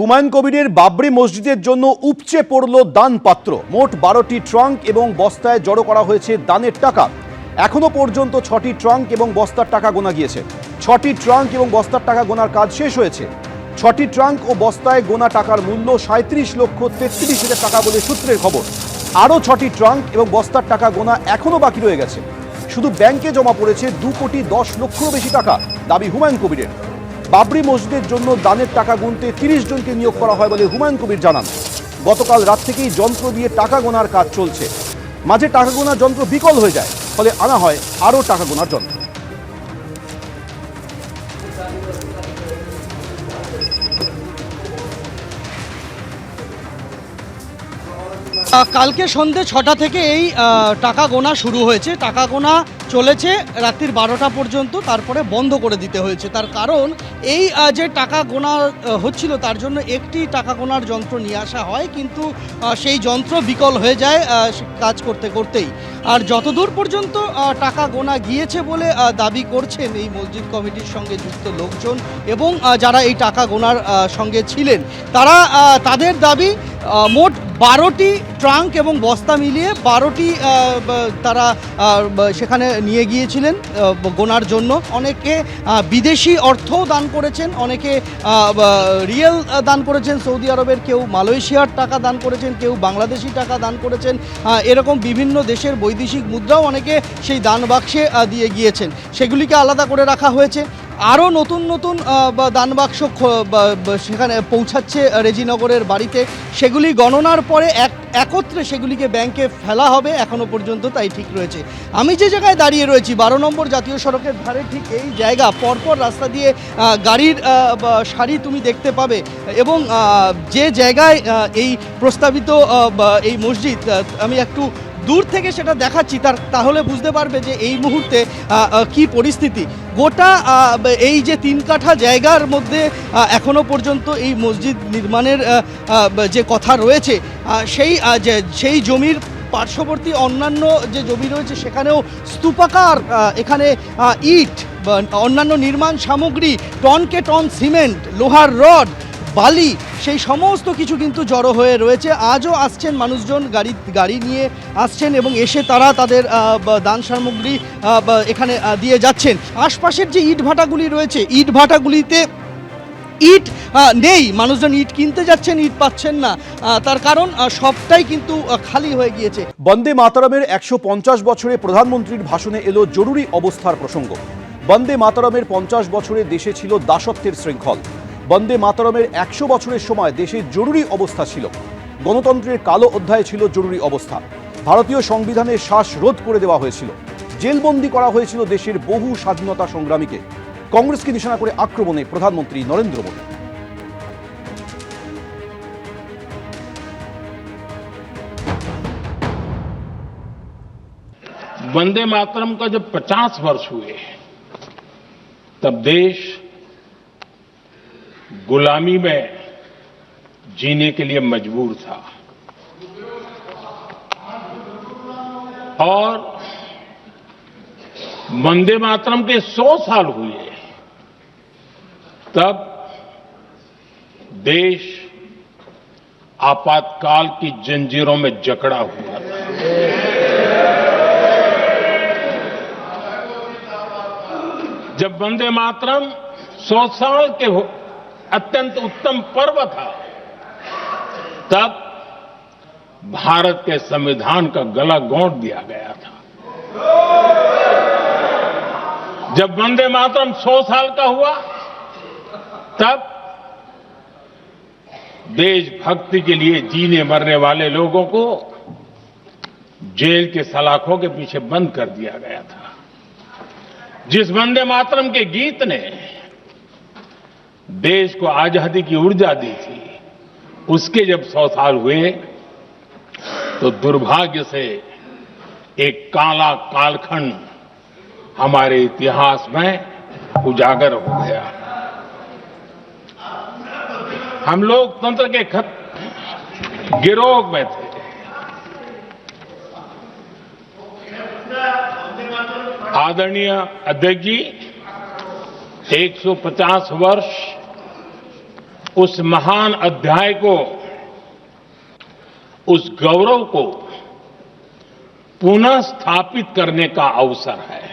হুমায়ুন কবিরের বাবরি মসজিদের জন্য উপচে পড়ল দান পাত্র মোট বারোটি ট্রাঙ্ক এবং বস্তায় জড়ো করা হয়েছে দানের টাকা। এখনও পর্যন্ত ছটি ট্রাঙ্ক এবং বস্তার টাকা গোনা গিয়েছে। ছটি ট্রাঙ্ক এবং বস্তার টাকা গোনার কাজ শেষ হয়েছে। ছটি ট্রাঙ্ক ও বস্তায় গোনা টাকার মূল্য সাঁত্রিশ লক্ষ তেত্রিশ হাজার টাকা বলে সূত্রের খবর। আরও ছটি ট্রাঙ্ক এবং বস্তার টাকা গোনা এখনও বাকি রয়ে গেছে। শুধু ব্যাংকে জমা পড়েছে দু কোটি দশ লক্ষেরও বেশি টাকা, দাবি হুমায়ুন কবিরের। বাবরি মসজিদের জন্য দানের টাকা গুনতে তিরিশ জনকে নিয়োগ করা হয় বলে হুমায়ুন কবির জানান। গতকাল রাত থেকেই যন্ত্র দিয়ে টাকা গোনার কাজ চলছে। মাঝে টাকা গোনার যন্ত্র বিকল হয়ে যায়, ফলে আনা হয় আরও টাকা গোনার যন্ত্র। কালকে সন্ধে ছটা থেকে এই টাকা গোনা শুরু হয়েছে। টাকা গোনা চলেছে রাত্রির বারোটা পর্যন্ত, তারপরে বন্ধ করে দিতে হয়েছে। তার কারণ, এই যে টাকা গোনা হচ্ছিল, তার জন্য একটি টাকা গোনার যন্ত্র নিয়ে আসা হয়, কিন্তু সেই যন্ত্র বিকল হয়ে যায় কাজ করতে করতেই। আর যতদূর পর্যন্ত টাকা গোনা গিয়েছে বলে দাবি করছেন এই মসজিদ কমিটির সঙ্গে যুক্ত লোকজন এবং যারা এই টাকা গোনার সঙ্গে ছিলেন, তারা তাদের দাবি মোট বারোটি ট্রাঙ্ক এবং বস্তা মিলিয়ে বারোটি তারা সেখানে নিয়ে গিয়েছিলেন গোনার জন্য। অনেকে বিদেশি অর্থও দান করেছেন, অনেকে রিয়েল দান করেছেন, সৌদি আরবের কেউ মালয়েশিয়ার টাকা দান করেছেন, কেউ বাংলাদেশি টাকা দান করেছেন এরকম বিভিন্ন দেশের বৈদেশিক মুদ্রাও অনেকে সেই দান বাক্সে দিয়ে গিয়েছেন। সেগুলিকে আলাদা করে রাখা হয়েছে। আরও নতুন নতুন দান বাক্স সেখানে পৌঁছাচ্ছে রেজিনগরের বাড়িতে। সেগুলি গণনার পরে এক একত্রে সেগুলিকে ব্যাংকে ফেলা হবে, এখনও পর্যন্ত তাই ঠিক রয়েছে। আমি যে জায়গায় দাঁড়িয়ে রয়েছি, বারো নম্বর জাতীয় সড়কের ধারে ঠিক এই জায়গা, পরপর রাস্তা দিয়ে গাড়ির সারি তুমি দেখতে পাবে এবং যে জায়গায় এই প্রস্তাবিত এই মসজিদ আমি একটু দূর থেকে সেটা দেখাচ্ছি, তার তাহলে বুঝতে পারবে যে এই মুহূর্তে কি পরিস্থিতি। গোটা এই যে তিন কাঠা জায়গার মধ্যে এখনও পর্যন্ত এই মসজিদ নির্মাণের যে কথা রয়েছে সেই সেই জমির পার্শ্ববর্তী অন্যান্য যে জমি রয়েছে, সেখানেও স্তূপাকার এখানে ইট অন্যান্য নির্মাণ সামগ্রী, টনকে টন সিমেন্ট, লোহার রড বালি, সেই সমস্ত কিছু কিন্তু জড়ো হয়ে রয়েছে। আজও আসছেন মানুষজন গাড়ি গাড়ি নিয়ে আসছেন এবং এসে তারা তাদের দান সামগ্রী এখানে দিয়ে যাচ্ছেন। আশপাশের যে ইট ভাটাগুলি রয়েছে, ইট ভাটাগুলিতে ইট নেই। মানুষজন ইট কিনতে যাচ্ছেন, ইট পাচ্ছেন না। তার কারণ সবটাই কিন্তু খালি হয়ে গিয়েছে। বন্দে মাতারামের একশো পঞ্চাশ বছরে প্রধানমন্ত্রীর ভাষণে এলো জরুরি অবস্থার প্রসঙ্গ। বন্দে মাতারামের পঞ্চাশ বছরে দেশে ছিল দাসত্বের শৃঙ্খল। বন্দে মাতারামের একশো বছরের সময় দেশে জরুরি অবস্থা ছিল গণতন্ত্রের কালো অধ্যায় ছিল জরুরি অবস্থা ভারতীয় সংবিধানে শ্বাস রোধ করে দেওয়া হয়েছিল জেলবন্দি করা হয়েছিল দেশের বহু স্বাধীনতা সংগ্রামীকে কংগ্রেসকে নিশানা করে আক্রমণে প্রধানমন্ত্রী নরেন্দ্র মোদী वंदे मातरम का जब 50 वर्ष हुए तब देश गुलामी में जीने के लिए मजबूर था। और वंदे मातरम के 100 साल हुए। तब देश आपातकाल की जंजीरों में जकड़ा हुआ था। जब वंदे मातरम सौ साल के अत्यंत उत्तम पर्व था। तब भारत के संविधान का गला घोंट दिया गया था। जब वंदे मातरम सौ साल का हुआ, तब देशभक्ति के लिए जीने मरने वाले लोगों को जेल के सलाखों के पीछे बंद कर दिया गया था। जिस वंदे मातरम के गीत ने देश को आज़ादी की ऊर्जा दी थी। उसके जब सौ साल हुए तो दुर्भाग्य से एक काला कालखंड हमारे इतिहास में उजागर हो गया। हम लोकतंत्र के खत, गिरोह में थे। आदरणीय अध्यक्ष जी 150 वर्ष उस महान अध्याय को उस गौरव को पुनः स्थापित करने का अवसर है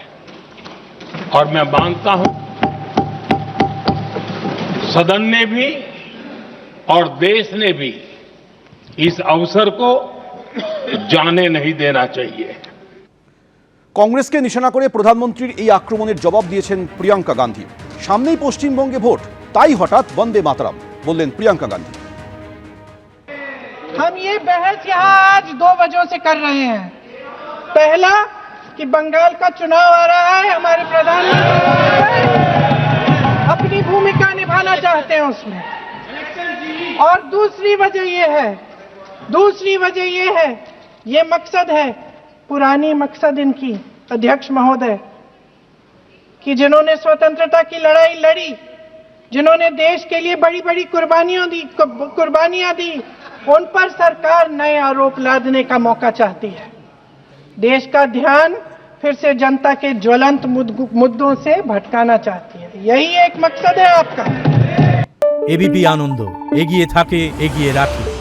और मैं मानता हूं सदन ने भी और देश ने भी इस अवसर को जाने नहीं देना चाहिए কংগ্রেসকে নিশানা করে প্রধানমন্ত্রীর এই আক্রমণের জবাব দিয়েছেন প্রিয়াঙ্কা গান্ধী সামনেই পশ্চিমবঙ্গে ভোট তাই হঠাৎ বন্দে মাতরম বললেন প্রিয়াঙ্কা গান্ধী हम ये बहस यहाँ आज दो वजहों से कर रहे हैं पहला कि बंगाल का चुनाव आ रहा है हमारे प्रधानमंत्री अपनी भूमिका निभाना चाहते हैं उसमें और दूसरी वजह ये है दूसरी वजह ये है ये मकसद है पुरानी मकसद इनकी अध्यक्ष महोदय कि जिन्होंने स्वतंत्रता की लड़ाई लड़ी जिन्होंने देश के लिए बड़ी बड़ी कुर्बानियों दी कुर्बानियाँ दी, उन पर सरकार नए आरोप लादने का मौका चाहती है। देश का ध्यान फिर से जनता के ज्वलंत मुद्दों से भटकाना चाहती है। यही एक मकसद है आपका। एबीपी आनंद, एगिए था एगिए राखी।